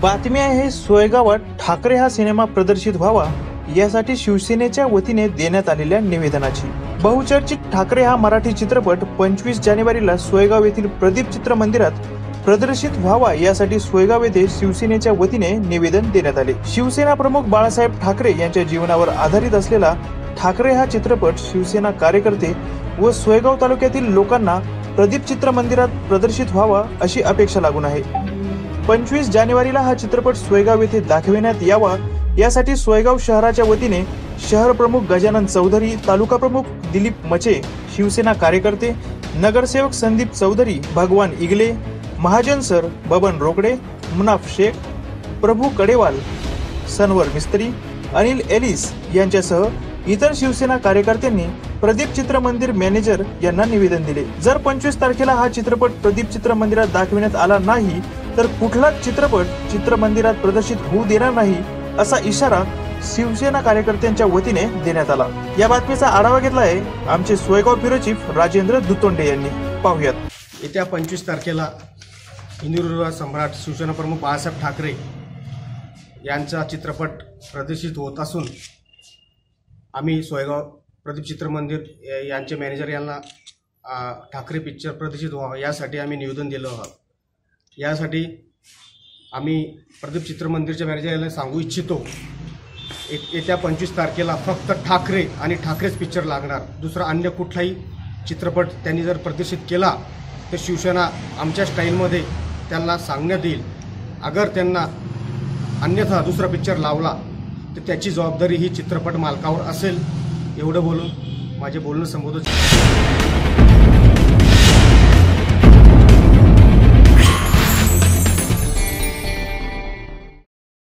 बातमी आहे सोयगावात ठाकरे हा सिनेमा प्रदर्शित व्हावा यासाठी शिवसेनेच्या वतीने देण्यात आलेल्या निवेदनाची. बहुचर्चित ठाकरे हा मराठी चित्रपट पंचवीस जानेवारीला सोयगाव येथील प्रदीप चित्र मंदिरात प्रदर्शित व्हावा यासाठी सोयगाव येथे शिवसेनेच्या वतीने निवेदन देण्यात आले. शिवसेना प्रमुख बाळासाहेब ठाकरे यांच्या जीवनावर आधारित असलेला ठाकरे हा चित्रपट शिवसेना कार्यकर्ते व सोयगाव तालुक्यातील लोकांना प्रदीप चित्र मंदिरात प्रदर्शित व्हावा अशी अपेक्षा लागून आहे. पंचवीस जानेवारीला हा चित्रपट सोयगाव येथे दाखविण्यात यावा. यासाठी सोयगाव शहराच्या वतीने शहर प्रमुख गजानन चौधरी तालुका प्रमुख दिलीप मचे शिवसेना कार्यकर्ते नगरसेवक संदीप चौधरी भगवान इगले महाजन सर बबन रोकडे मुनाफ शेख प्रभू कडेवाल सनवर मिस्त्री अनिल एलिस यांच्यासह इतर शिवसेना कार्यकर्त्यांनी प्रदीप चित्र मंदिर मॅनेजर यांना निवेदन दिले. जर पंचवीस तारखेला हा चित्रपट प्रदीप चित्र मंदिरात दाखविण्यात आला नाही तर कुठलाच चित्रपट चित्रमंदिरात प्रदर्शित होऊ देणार नाही असा इशारा शिवसेना कार्यकर्त्यांच्या वतीने देण्यात आला. या बातमीचा आढावा घेतला आहे आमचे सोयगाव ब्युरो चीफ राजेंद्र दुतोंडे यांनी. पाहूयात. येत्या पंचवीस तारखेला हिंदुर्ग सम्राट शिवसेना प्रमुख बाळासाहेब ठाकरे यांचा चित्रपट प्रदर्शित होत असून आम्ही सोयगाव प्रदीप चित्रमंदिर यांचे मॅनेजर यांना ठाकरे पिक्चर प्रदर्शित व्हावं यासाठी आम्ही निवेदन दिलं आहोत. यासाठी आम्ही प्रदीप चित्रमंदिरच्या मॅनेजरला सांगू इच्छितो. एक येत्या पंचवीस तारखेला फक्त ठाकरे आणि ठाकरेच पिक्चर लागणार. दुसरा अन्य कुठलाही चित्रपट त्यांनी जर प्रदर्शित केला तर शिवसेना आमच्या स्टाईलमध्ये त्यांना सांगण्यात येईल. अगर त्यांना अन्यथा दुसरा पिक्चर लावला तर त्याची जबाबदारी ही चित्रपट मालकावर असेल. एवढं बोलून माझे बोलणं संबोधित